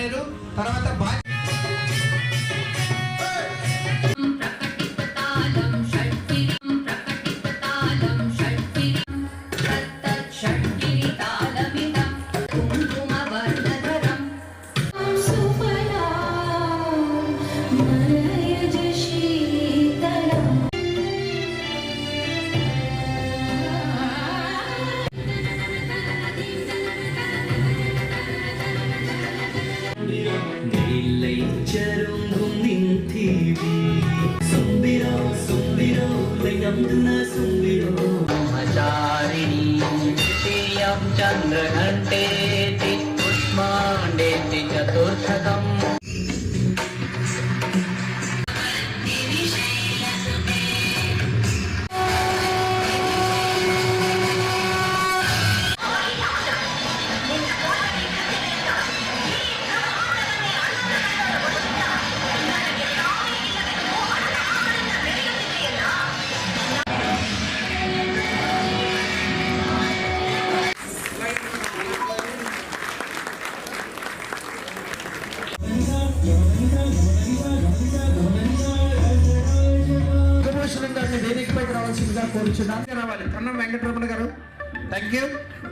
పాడారు తర్వాత நீல்லை செருங்கும் நின் தீவி சும்பிரோ சும்பிரோ நம்புன சும்பிரோ மச்சாரிணி தியம் சந்திரகண்டே புஷ்மாண்டே சதுர்ஷகம் రావాల్సిందిగా కోరుచున్నాను రావాలి. కన్నం వెంకటరమణ గారు థ్యాంక్ యూ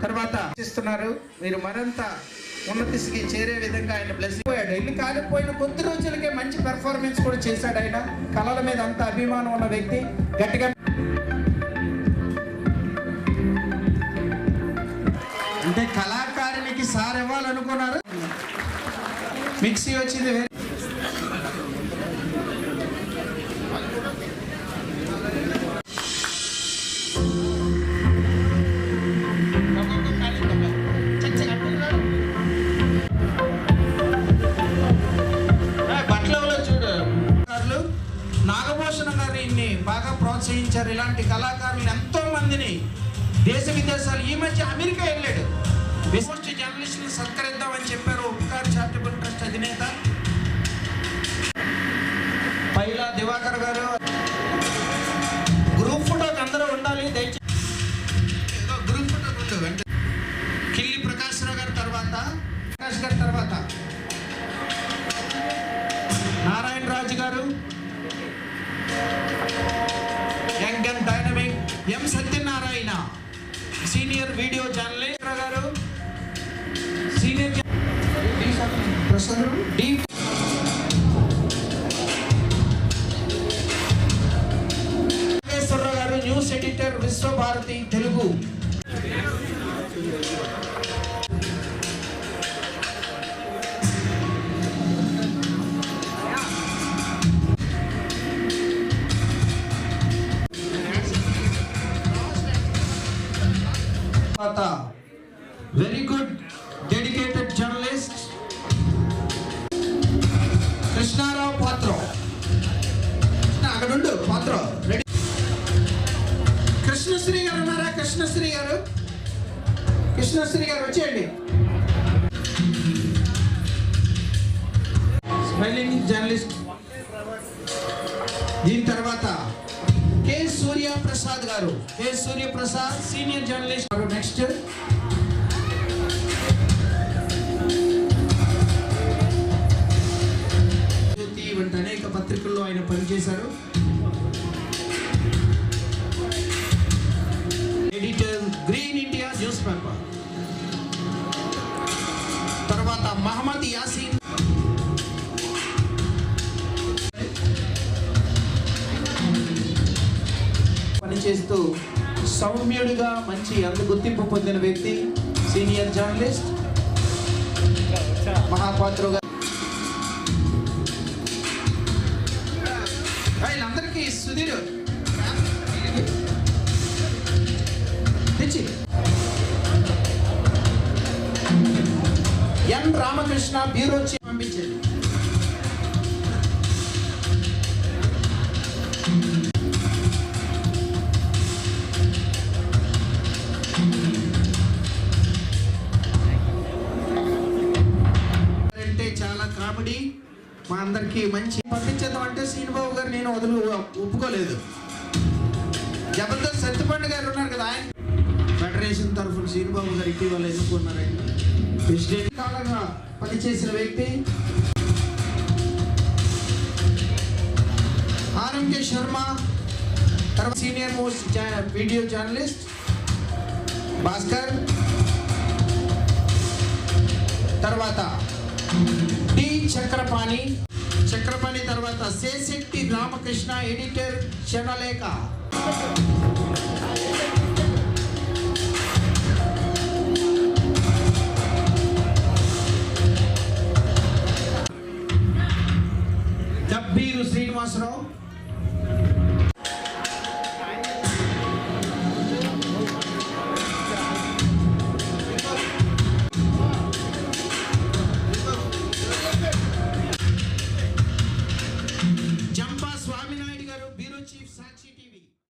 తర్వాత ఇస్తున్నారు మీరు మరింత ఉన్నతికి చేరే విధంగా ఆయన బ్లెస్ పోయాడు. ఇల్లు కాలిపోయిన కొద్ది రోజులకే మంచి పెర్ఫార్మెన్స్ కూడా చేశాడు ఆయన. కళల మీద అంత అభిమానం ఉన్న వ్యక్తి. గట్టిగా అంటే కళాకారునికి సార్ ఇవ్వాలనుకున్నారు. మిక్సీ వచ్చింది బాగా ప్రోత్సహించారు. ఇలాంటి కళాకారులు ఎంతో మందిని దేశ విదేశాలు ఈ మధ్య అమెరికా వెళ్ళాడు. విశిష్ట జర్నలిస్టులు సత్కరిద్దామని చెప్పారు. ఉపకార్ చారిటబుల్ ట్రస్ట్ అధినేత. And dynamic M Satyanarayana senior video journalist గారు. సీనియర్ డి గారు news editor Vishwabharati Telugu. Very good dedicated journalist Krishnarao పాత్ర అక్కడండు పాత్ర రెడీ కృష్ణశ్రీ గారు ఉన్నారా? కృష్ణశ్రీ గారు? కృష్ణశ్రీ గారు వచ్చేయండి. స్మైలింగ్ జర్నలిస్ట్ దీని తర్వాత కె సూర్య ప్రసాద్ గారు. K Surya Prasad senior journalist next ఆయన పనిచేశారు editor green India news paper తర్వాత మహమ్మద్ యాసీన్. పనిచేస్తూ సౌమ్యుడిగా మంచి అంత గుర్తింపు పొందిన వ్యక్తి సీనియర్ జర్నలిస్ట్ మహాపాత్రుగా వీళ్ళందరికీ సుధీర్. తెచ్చి. ఎన్ రామకృష్ణ బ్యూరో చీఫ్ పంపించారు. అంటే చాలా కామెడీ. మా అందరికి మంచి పంపించేద్దాం అంటే శ్రీనిబాబు గారు నేను వదులు ఒప్పుకోలేదు. జబర్దస్త్ సత్యపండు గారు ఉన్నారు కదా ఆయన ఫెడరేషన్ తరఫున శ్రీనిబాబు గారు ఇటీవల ఎన్నుకున్నారు ఆయన ప్రెసిడెంట్ కాలంగా పనిచేసిన వ్యక్తి ఆర్ఎంకే శర్మ తర్వాత senior most video journalist Bhaskar తర్వాత చక్రపాణి చక్రపాణి తర్వాత శేశెట్టి రామకృష్ణ ఎడిటర్ శనలేఖ డబ్బీరు శ్రీనివాసరావు.